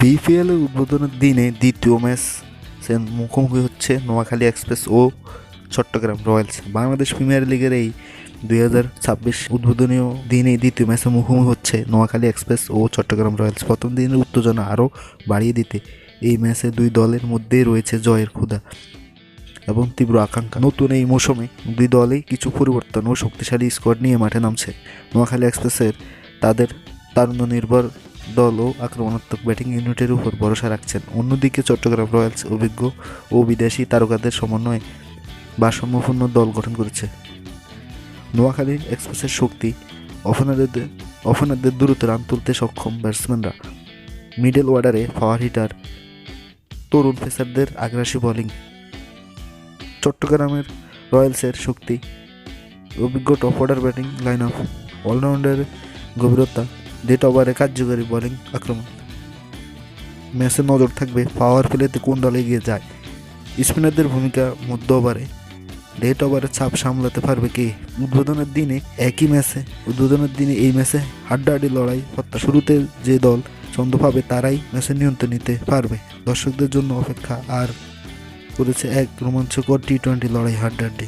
BPL উদ্বোধনের দিনে দ্বিতীয় ম্যাচ মুখোমুখি হচ্ছে নোয়াখালী এক্সপ্রেস ও চট্টগ্রাম রয়্যালস। বাংলাদেশ প্রিমিয়ার লিগের এই দুই হাজার ছাব্বিশ উদ্বোধনীয় দিনে দ্বিতীয় ম্যাচে মুখোমুখি হচ্ছে নোয়াখালী এক্সপ্রেস ও চট্টগ্রাম রয়্যালস। প্রথম দিনের উত্তেজনা আরও বাড়িয়ে দিতে এই ম্যাচে দুই দলের মধ্যেই রয়েছে জয়ের ক্ষুধা এবং তীব্র আকাঙ্ক্ষা। নতুন এই মৌসুমে দুই দলেই কিছু পরিবর্তন ও শক্তিশালী স্কোয়াড নিয়ে মাঠে নামছে। নোয়াখালী এক্সপ্রেসের তাদের তারুণ্য নির্ভর দল ও আক্রমণাত্মক ব্যাটিং ইউনিটের উপর ভরসা রাখছেন। অন্যদিকে চট্টগ্রাম রয়্যালস অভিজ্ঞ ও বিদেশি তারকাদের সমন্বয়ে ভারসাম্যপূর্ণ দল গঠন করেছে। নোয়াখালী এক্সপ্রেসের শক্তি ওপেনারদের ওপেনারদের দ্রুত রান তুলতে সক্ষম ব্যাটসম্যানরা। মিডল অর্ডারে পাওয়ার হিটার, তরুণ পেসারদের আগ্রাসী বোলিং। চট্টগ্রামের রয়্যালসের শক্তি, অভিজ্ঞ top order batting line up অলরাউন্ডারের গভীরতা ডেট ওভারে কার্যকরী বোলিং আক্রমণ। ম্যাচে নজর থাকবে পাওয়ার প্লেতে কোন দল এগিয়ে যায়। স্পিনারদের ভূমিকা মধ্য ওভারে। ডেট ওভারে চাপ সামলাতে পারবে কে? উদ্বোধনের দিনে একই ম্যাচে, উদ্বোধনের দিনে এই ম্যাচে হাড্ডাহাড্ডি লড়াই হত্যা শুরুতে যে দল ছন্দ পাবে তারাই ম্যাচে নিয়ন্ত্রণ নিতে পারবে। দর্শকদের জন্য অপেক্ষা আর করেছে এক রোমাঞ্চকর টি টোয়েন্টি লড়াই হাড্ডাহাড্ডি।